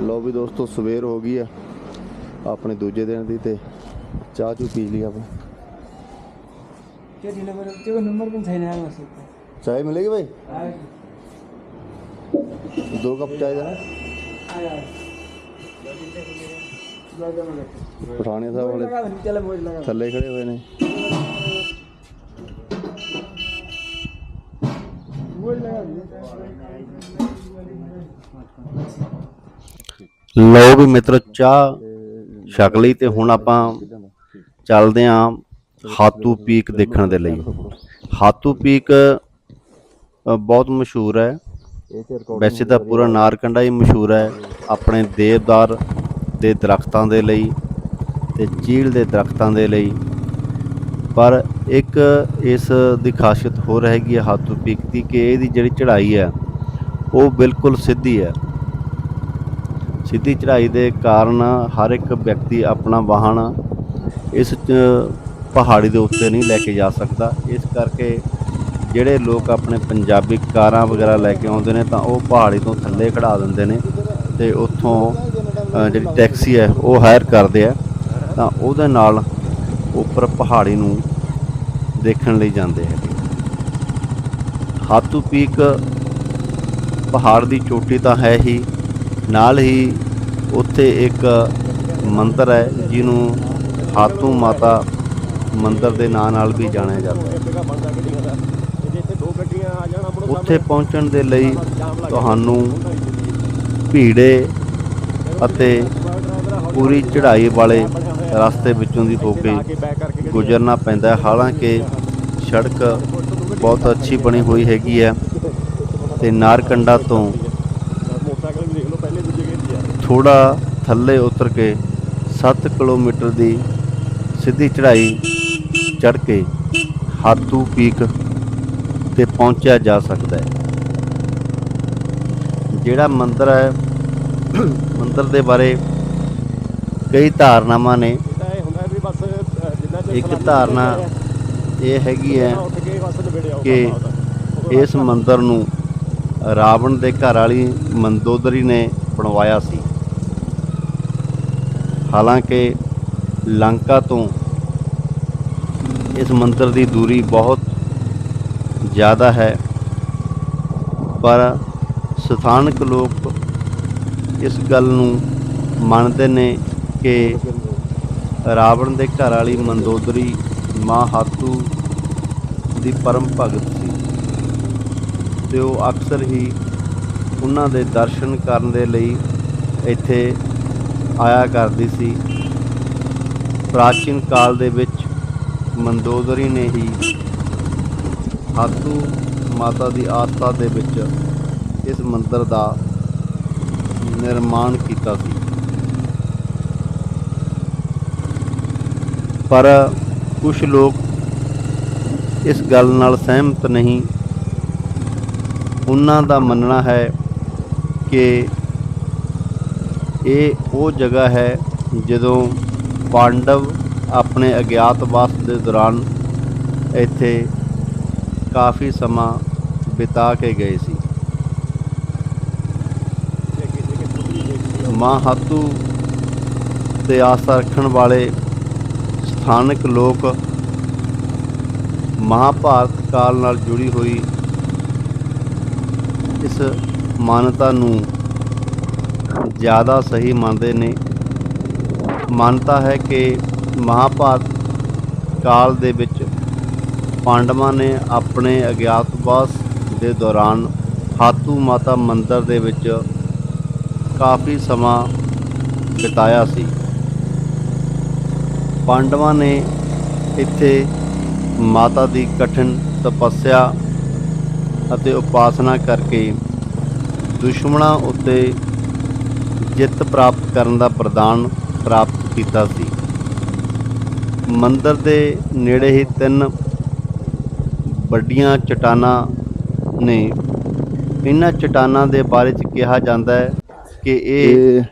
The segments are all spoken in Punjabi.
ਲੋ ਵੀ ਦੋਸਤੋ ਸਵੇਰ ਹੋ ਗਈ ਆ। ਆਪਣੇ ਦੂਜੇ ਦਿਨ ਦੀ ਤੇ ਚਾਹ ਚੂ ਪੀ ਲਈ ਆਪਾਂ। ਕਿਹੜੀ ਨੰਬਰ ਤੇ ਨੰਬਰ ਕੋਲ ਸਹੀ ਨਹੀਂ ਆ ਚਾਹ ਮਿਲੇਗੀ ਭਾਈ ਦੋ ਕੱਪ चाय देना ਸਾਹਿਬ ਥੱਲੇ ਖੜੇ ਹੋਏ ਨੇ। ਲਓ ਵੀ ਮਿੱਤਰ, ਚਾਹ ਛਕ ਲਈ ਤੇ ਹੁਣ ਆਪਾਂ ਚੱਲਦੇ ਆਂ ਹਾਤੂ ਪੀਕ ਦੇਖਣ ਦੇ ਲਈ। ਹਾਤੂ ਪੀਕ ਬਹੁਤ ਮਸ਼ਹੂਰ ਹੈ। ਵੈਸੇ ਤਾਂ ਪੂਰਾ ਨਾਰਕੰਡਾ ਹੀ ਮਸ਼ਹੂਰ ਹੈ ਆਪਣੇ ਦੇਵਦਾਰ ਦੇ ਦਰਖਤਾਂ ਦੇ ਲਈ ਤੇ ਚੀਲ ਦੇ ਦਰਖਤਾਂ ਦੇ ਲਈ। ਪਰ ਇੱਕ ਇਸ ਦੀ ਖਾਸੀਅਤ ਹੋਰ ਹੈਗੀ ਹੈ ਹਾਤੂ ਪੀਕ ਦੀ ਕਿ ਇਹਦੀ ਜਿਹੜੀ ਚੜ੍ਹਾਈ ਹੈ, ਉਹ ਬਿਲਕੁਲ ਸਿੱਧੀ ਹੈ। ਸਿੱਧੀ ਚੜ੍ਹਾਈ ਦੇ ਕਾਰਨ ਹਰ ਇੱਕ ਵਿਅਕਤੀ ਆਪਣਾ ਵਾਹਨ ਇਸ ਪਹਾੜੀ ਦੇ ਉੱਤੇ ਨਹੀਂ ਲੈ ਕੇ ਜਾ ਸਕਦਾ। ਇਸ ਕਰਕੇ ਜਿਹੜੇ ਲੋਕ ਆਪਣੇ ਪੰਜਾਬੀ ਕਾਰਾਂ ਵਗੈਰਾ ਲੈ ਕੇ ਆਉਂਦੇ ਨੇ ਤਾਂ ਉਹ ਪਹਾੜੀ ਤੋਂ ਥੱਲੇ ਖੜਾ ਦਿੰਦੇ ਨੇ ਤੇ ਉੱਥੋਂ ਜਿਹੜੀ ਟੈਕਸੀ ਹੈ ਉਹ ਹਾਇਰ ਕਰਦੇ ਆ ਤਾਂ ਉਹਦੇ ਨਾਲ ਉੱਪਰ ਪਹਾੜੀ ਨੂੰ ਦੇਖਣ ਲਈ ਜਾਂਦੇ ਹੈਗੇ ਹਾਤੂ ਪੀਕ ਪਹਾੜ ਦੀ ਚੋਟੀ ਤਾਂ ਹੈ ਹੀ, ਨਾਲ ਹੀ ਉੱਥੇ ਇੱਕ ਮੰਦਿਰ ਹੈ, ਜਿਹਨੂੰ ਹਾਤੂ ਮਾਤਾ ਮੰਦਿਰ ਦੇ ਨਾਂ ਨਾਲ ਵੀ ਜਾਣਿਆ ਜਾਂਦਾ ਹੈ। ਉੱਥੇ ਪਹੁੰਚਣ ਦੇ ਲਈ ਤੁਹਾਨੂੰ ਭੀੜੇ ਅਤੇ ਪੂਰੀ ਚੜ੍ਹਾਈ ਵਾਲੇ ਰਸਤੇ ਵਿੱਚੋਂ ਦੀ ਹੋ ਕੇ ਗੁਜ਼ਰਨਾ ਪੈਂਦਾ ਹੈ। ਹਾਲਾਂਕਿ ਸੜਕ ਬਹੁਤ ਅੱਛੀ ਬਣੀ ਹੋਈ ਹੈਗੀ ਹੈ ਤੇ ਨਾਰਕੰਡਾ ਤੋਂ ਥੋੜਾ ਥੱਲੇ ਉਤਰ ਕੇ 7 ਕਿਲੋਮੀਟਰ ਦੀ ਸਿੱਧੀ ਚੜ੍ਹਾਈ ਚੜ੍ਹ ਕੇ ਹਾਤੂ ਪੀਕ ਤੇ ਪਹੁੰਚਿਆ ਜਾ ਸਕਦਾ ਹੈ। ਜਿਹੜਾ ਮੰਦਿਰ ਹੈ ਮੰਦਿਰ ਦੇ ਬਾਰੇ ਕਈ ਧਾਰਨਾਵਾਂ ਨੇ। ਇੱਕ ਧਾਰਨਾ ਇਹ ਹੈਗੀ ਹੈ ਕਿ ਇਸ ਮੰਦਿਰ ਨੂੰ ਰਾਵਣ ਦੇ ਘਰ ਵਾਲੀ ਮੰਦੋਦਰੀ ਨੇ ਬਣਵਾਇਆ ਸੀ। ਹਾਲਾਂਕਿ ਲੰਕਾ ਤੋਂ ਇਸ ਮੰਦਿਰ ਦੀ ਦੂਰੀ ਬਹੁਤ ਜ਼ਿਆਦਾ ਹੈ, ਪਰ ਸਥਾਨਕ ਲੋਕ ਇਸ ਗੱਲ ਨੂੰ ਮੰਨਦੇ ਨੇ ਕਿ ਰਾਵਣ ਦੇ ਘਰ ਵਾਲੀ ਮੰਦੋਦਰੀ ਮਾਂ ਹਾਤੂ ਦੀ ਪਰਮ ਭਗਤ ਸੀ ਤੇ ਉਹ ਅਕਸਰ ਹੀ ਉਹਨਾਂ ਦੇ ਦਰਸ਼ਨ ਕਰਨ ਦੇ ਲਈ ਇੱਥੇ ਆਇਆ ਕਰਦੀ ਸੀ। ਪ੍ਰਾਚੀਨ ਕਾਲ ਦੇ ਵਿੱਚ ਮੰਦੋਦਰੀ ਨੇ ਹੀ ਹਾਤੂ ਮਾਤਾ ਦੀ ਆਸਥਾ ਦੇ ਵਿੱਚ ਇਸ ਮੰਦਿਰ ਦਾ ਨਿਰਮਾਣ ਕੀਤਾ ਸੀ। ਪਰ ਕੁਝ ਲੋਕ ਇਸ ਗੱਲ ਨਾਲ ਸਹਿਮਤ ਨਹੀਂ। ਉਹਨਾਂ ਦਾ ਮੰਨਣਾ ਹੈ ਕਿ ਇਹ ਉਹ ਜਗ੍ਹਾ ਹੈ ਜਦੋਂ ਪਾਂਡਵ ਆਪਣੇ ਅਗਿਆਤਵਾਸ ਦੇ ਦੌਰਾਨ ਇੱਥੇ ਕਾਫੀ ਸਮਾਂ ਬਿਤਾ ਕੇ ਗਏ ਸੀ। ਮਾਂ ਹਾਤੂ ਤੇ ਆਸਾ ਰੱਖਣ ਵਾਲੇ ਸਥਾਨਕ ਲੋਕ ਮਹਾਭਾਰਤ ਕਾਲ ਨਾਲ ਜੁੜੀ ਹੋਈ ਇਸ ਮਾਨਤਾ ਨੂੰ ਜ਼ਿਆਦਾ ਸਹੀ ਮੰਨਦੇ ਨੇ। ਮੰਨਤਾ ਹੈ ਕਿ ਮਹਾਭਾਰਤ ਕਾਲ ਦੇ ਵਿੱਚ ਪਾਂਡਵਾਂ ਨੇ ਆਪਣੇ ਅਗਿਆਤਵਾਸ ਦੇ ਦੌਰਾਨ ਹਾਤੂ ਮਾਤਾ ਮੰਦਰ ਦੇ ਵਿੱਚ ਕਾਫੀ ਸਮਾਂ ਬਿਤਾਇਆ ਸੀ। ਪਾਂਡਵਾਂ ਨੇ ਇੱਥੇ ਮਾਤਾ ਦੀ ਕਠਿਨ ਤਪੱਸਿਆ ਅਤੇ ਉਪਾਸਨਾ ਕਰਕੇ ਦੁਸ਼ਮਣਾਂ ਉੱਤੇ ਜਿੱਤ ਪ੍ਰਾਪਤ ਕਰਨ ਦਾ ਵਰਦਾਨ ਪ੍ਰਾਪਤ ਕੀਤਾ ਸੀ। ਮੰਦਿਰ ਦੇ ਨੇੜੇ ਹੀ ਤਿੰਨ ਵੱਡੀਆਂ ਚਟਾਨਾਂ ਨੇ। ਇਹਨਾਂ ਚਟਾਨਾਂ ਦੇ ਬਾਰੇ ਚ ਕਿਹਾ ਜਾਂਦਾ ਹੈ ਕਿ ਇਹ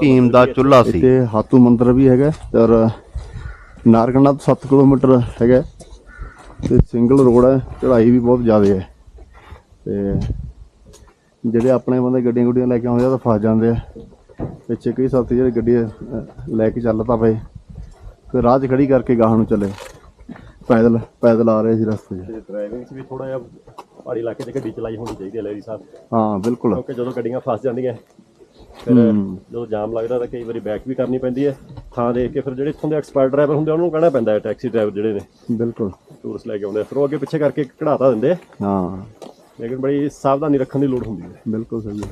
ਭੀਮ ਦਾ ਚੁੱਲ੍ਹਾ ਸੀ। ਇੱਥੇ ਹਾਤੂ ਮੰਦਿਰ ਵੀ ਹੈਗਾ ਔਰ ਨਾਰਕੰਡਾ ਤੋਂ 7 ਕਿਲੋਮੀਟਰ ਹੈਗਾ ਤੇ ਸਿੰਗਲ ਰੋਡ ਹੈ ਚੜ੍ਹਾਈ ਵੀ ਬਹੁਤ ਜ਼ਿਆਦਾ ਹੈ। ਤੇ ਜਿਹੜੇ ਆਪਣੇ ਬੰਦੇ ਗੱਡੀਆਂ ਗੁੱਡੀਆਂ ਲੈ ਕੇ ਆਉਂਦੇ ਆ ਤਾਂ ਫਸ ਜਾਂਦੇ ਆ। ਪਿੱਛੇ ਕਈ ਸਾਥੀ ਜਿਹੜੇ ਗੱਡੀ ਲੈ ਕੇ ਚੱਲ ਤਾਂ ਪਏ। ਫਿਰ ਰਾਹ 'ਚ ਖੜੀ ਕਰਕੇ ਗਾਹਾਂ ਨੂੰ ਚੱਲੇ। ਪੈਦਲ ਪੈਦਲ ਆ ਰਹੇ ਸੀ ਰਸਤੇ 'ਚ। ਡਰਾਈਵਿੰਗ 'ਚ ਵੀ ਥੋੜਾ ਜਿਹਾ ਪਹਾੜੀ ਇਲਾਕੇ 'ਚ ਗੱਡੀ ਚਲਾਈ ਹੋਣੀ ਚਾਹੀਦੀ ਹੈ ਲੈਰੀ ਸਾਹਿਬ। ਹਾਂ ਬਿਲਕੁਲ। ਕਿਉਂਕਿ ਜਦੋਂ ਗੱਡੀਆਂ ਫਸ ਜਾਂਦੀਆਂ ਫਿਰ। ਜਦੋਂ ਜਾਮ ਲੱਗਦਾ ਤਾਂ ਕਈ ਵਾਰੀ ਬੈਕ ਵੀ ਕਰਨੀ ਪੈਂਦੀ ਹੈ। ਥਾਂ ਦੇਖ ਕੇ ਫਿਰ ਜਿਹੜੇ ਇੱਥੋਂ ਦੇ ਐਕਸਪਰਟ ਡਰਾਈਵਰ ਹੁੰਦੇ ਉਹਨਾਂ ਨੂੰ ਕਹਿਣਾ ਪੈਂਦਾ ਹੈ ਟੈਕਸੀ ਡਰਾਈਵਰ ਜਿਹੜੇ ਨੇ। ਬਿਲਕੁਲ। ਟੂਰਿਸਟ ਲੈ ਕੇ ਆਉਂਦੇ ਆ। ਫਿਰ ਉਹ ਅੱਗੇ ਪਿੱਛੇ ਕਰਕੇ ਕਢਾਤਾ ਦਿੰਦੇ ਆ। ਹਾਂ। ਲੇਕਿਨ ਬੜੀ ਸਾਵਧਾਨੀ ਰੱਖਣ ਦੀ ਲੋੜ ਹੁੰਦੀ ਹੈ। ਬਿਲਕੁਲ ਸਹੀ ਹੈ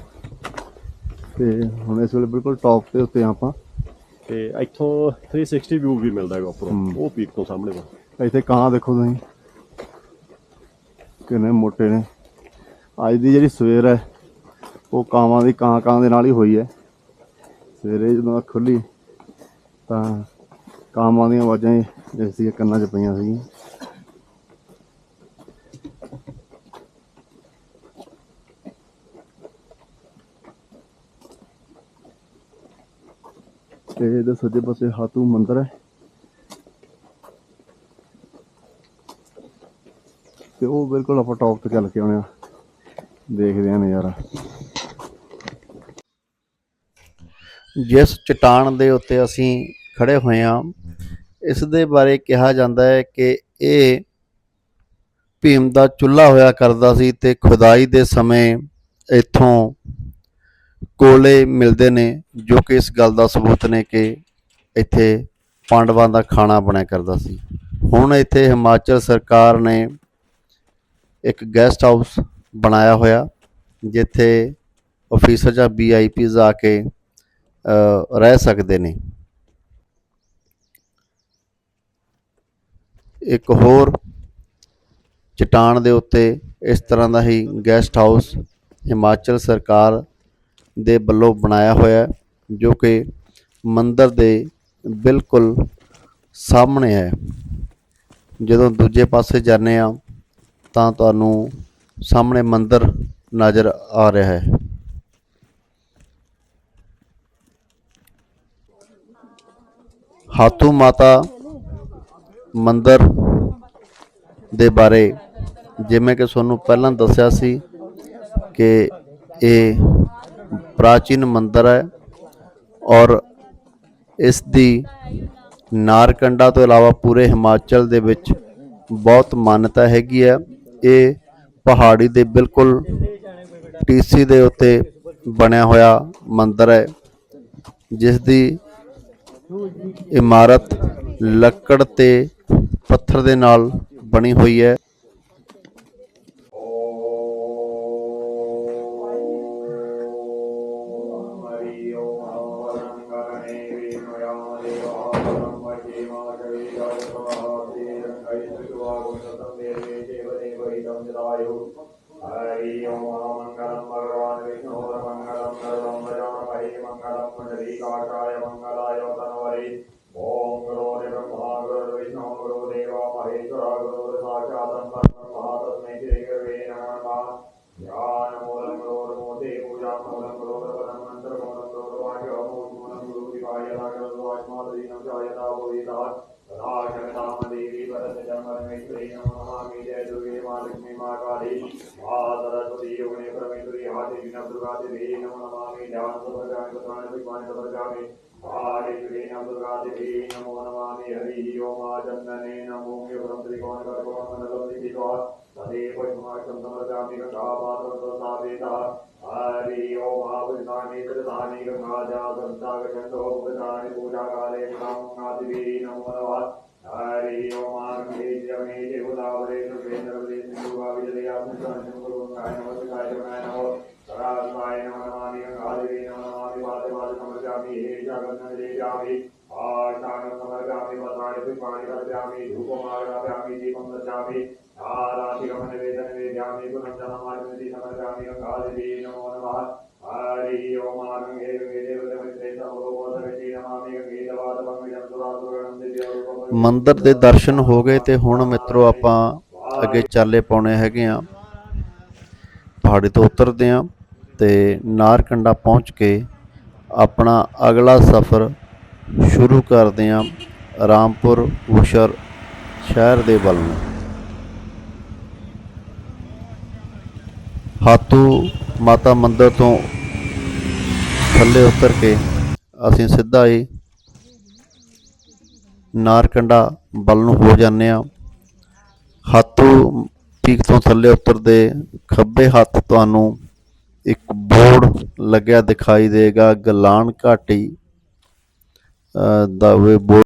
ਤੇ ਹੁਣ ਇਸ ਵੇਲੇ ਬਿਲਕੁਲ ਟੌਪ ਤੇ ਉੱਤੇ ਆਪਾਂ। ਤੇ ਇੱਥੋਂ 360 ਵਿਊ ਵੀ ਮਿਲਦਾ ਹੈਗਾ ਉੱਪਰੋਂ। ਉਹ ਪੀਕ ਤੋਂ ਸਾਹਮਣੇ ਤੋਂ ਇੱਥੇ ਕਾਂ ਦੇਖੋ ਤੁਸੀਂ? ਕਿੰਨੇ ਮੋਟੇ ਨੇ। ਅੱਜ ਦੀ ਜਿਹੜੀ ਸਵੇਰ ਹੈ ਉਹ ਕਾਵਾਂ ਦੀ ਕਾਂ ਕਾਂ ਦੇ ਨਾਲ ਹੀ ਹੋਈ ਹੈ। ਸਵੇਰੇ ਜਦੋਂ ਖੁੱਲੀ ਤਾਂ ਕਾਵਾਂ ਦੀਆਂ ਆਵਾਜ਼ਾਂ ਹੀ ਇਸ ਦੀਆਂ ਕੰਨਾਂ 'ਚ ਪਈਆਂ ਸੀਗੀਆਂ। ਤੇ ਇਹਦੇ ਸੱਜੇ ਪਾਸੇ ਹਾਤੂ ਮੰਦਿਰ ਹੈ। ਤੇ ਉਹ ਬਿਲਕੁਲ ਆਪਾਂ ਟੌਪ ਤੇ ਚੱਲ ਕੇ ਆਉਣੇ ਆ। ਦੇਖਦੇ ਆ ਨਜ਼ਾਰਾ। ਜਿਸ ਚਟਾਨ ਦੇ ਉੱਤੇ ਅਸੀਂ ਖੜੇ ਹੋਏ ਹਾਂ, ਇਸ ਦੇ ਬਾਰੇ ਕਿਹਾ ਜਾਂਦਾ ਹੈ ਕਿ ਇਹ ਭੀਮ ਦਾ ਚੁੱਲ੍ਹਾ ਹੋਇਆ ਕਰਦਾ ਸੀ ਤੇ ਖੁਦਾਈ ਦੇ ਸਮੇਂ ਇੱਥੋਂ ਕੋਲੇ ਮਿਲਦੇ ਨੇ, ਜੋ ਕਿ ਇਸ ਗੱਲ ਦਾ ਸਬੂਤ ਨੇ ਕਿ ਇੱਥੇ ਪਾਂਡਵਾਂ ਦਾ ਖਾਣਾ ਬਣਿਆ ਕਰਦਾ ਸੀ। ਹੁਣ ਇੱਥੇ ਹਿਮਾਚਲ ਸਰਕਾਰ ਨੇ ਇੱਕ ਗੈਸਟ ਹਾਊਸ ਬਣਾਇਆ ਹੋਇਆ, ਜਿੱਥੇ ਅਫੀਸਰ ਜਾਂ ਵੀਆਈਪੀਜ਼ ਆ ਕੇ ਰਹਿ ਸਕਦੇ ਨੇ। ਇੱਕ ਹੋਰ ਚਟਾਨ ਦੇ ਉੱਤੇ ਇਸ ਤਰ੍ਹਾਂ ਦਾ ਹੀ ਗੈਸਟ ਹਾਊਸ ਹਿਮਾਚਲ ਸਰਕਾਰ ਦੇ ਵੱਲੋਂ ਬਣਾਇਆ ਹੋਇਆ ਜੋ ਕਿ ਮੰਦਰ ਦੇ ਬਿਲਕੁਲ ਸਾਹਮਣੇ ਹੈ। ਜਦੋਂ ਦੂਜੇ ਪਾਸੇ ਜਾਂਦੇ ਆ ਤਾਂ ਤੁਹਾਨੂੰ ਸਾਹਮਣੇ ਮੰਦਰ ਨਜ਼ਰ ਆ ਰਿਹਾ ਹੈ। ਹਾਤੂ ਮਾਤਾ ਮੰਦਰ ਦੇ ਬਾਰੇ ਜਿਵੇਂ ਕਿ ਤੁਹਾਨੂੰ ਪਹਿਲਾਂ ਦੱਸਿਆ ਸੀ ਕਿ ਇਹ ਪ੍ਰਾਚੀਨ ਮੰਦਿਰ ਹੈ ਔਰ ਇਸ ਦੀ ਨਾਰਕੰਡਾ ਤੋਂ ਇਲਾਵਾ ਪੂਰੇ ਹਿਮਾਚਲ ਦੇ ਵਿੱਚ ਬਹੁਤ ਮਾਨਤਾ ਹੈਗੀ ਹੈ। ਇਹ ਪਹਾੜੀ ਦੇ ਬਿਲਕੁਲ ਟੀਸੀ ਦੇ ਉੱਤੇ ਬਣਿਆ ਹੋਇਆ ਮੰਦਿਰ ਹੈ, ਜਿਸ ਦੀ ਇਮਾਰਤ ਲੱਕੜ ਤੇ ਪੱਥਰ ਦੇ ਨਾਲ ਬਣੀ ਹੋਈ ਹੈ। हरि power கணபதி ஆதி நபதுராதி வே நமநாமே ஞானபதுராதி பதானபதி பாணபதுராதி ஆதி வே நமதுராதி வே நமோ நமாமி ஹரி ஓம் ஆஜன்னனே நமோமி வரம் திரிகோண கர்போண மண்டலம் திதிகா ததே பத்மாக்கம் நமதாமி கதாபாதம் பிரசாதேதா ஹரி ஓம் ஆபுதானி பிரதானி கதாஜா சந்தாக சந்தோ புதானி பூஜா காலே நாம் ஆதி வே நமோ நமாமி हरि ओम आग्ने जमे देवतावरे सुरेन्द्रवरे सिन्धुवाविजया सुन्दरशङ्करुङ्गाय नमः शिवाय नमो सरासनाय नमो नमामि गङ्गादेवी नमो नमामि वादवाद समर्पयामि हे जगन्नदे जामि आशानं समर्पयामि पत्राणि पुष्पाणि समर्पयामि धूपमागरापयामि दीपं ददामि आराधिकमनिवेदनवेद्यामि पुनञ्जनमार्गति समर्पयामि गङ्गादेवी नमो नमः ਮੰਦਰ ਦੇ ਦਰਸ਼ਨ ਹੋ ਗਏ ਤੇ ਹੁਣ ਮਿੱਤਰੋ ਆਪਾਂ ਅੱਗੇ ਚਾਲੇ ਪਾਉਣੇ ਹੈਗੇ ਆ। ਪਹਾੜੀ ਤੋਂ ਉਤਰਦੇ ਆ ਤੇ ਨਾਰਕੰਡਾ ਪਹੁੰਚ ਕੇ ਆਪਣਾ ਅਗਲਾ ਸਫ਼ਰ ਸ਼ੁਰੂ ਕਰਦੇ ਆ ਰਾਮਪੁਰ ਹੁਸ਼ਰ ਸ਼ਹਿਰ ਦੇ ਵੱਲ ਨੂੰ। ਹਾਤੂ ਮਾਤਾ ਮੰਦਿਰ ਤੋਂ ਥੱਲੇ ਉਤਰ ਕੇ ਅਸੀਂ ਸਿੱਧਾ ਹੀ ਨਾਰਕੰਡਾ ਵੱਲ ਨੂੰ ਹੋ ਜਾਂਦੇ ਆ ਹਾਤੂ ਪੀਕ ਤੋਂ ਥੱਲੇ ਉਤਰਦੇ ਖੱਬੇ ਹੱਥ ਤੁਹਾਨੂੰ ਇੱਕ ਬੋਰਡ ਲੱਗਿਆ ਦਿਖਾਈ ਦੇਗਾ, ਗਲਾਨ ਘਾਟੀ ਦਾ ਵੇ ਬੋਰਡ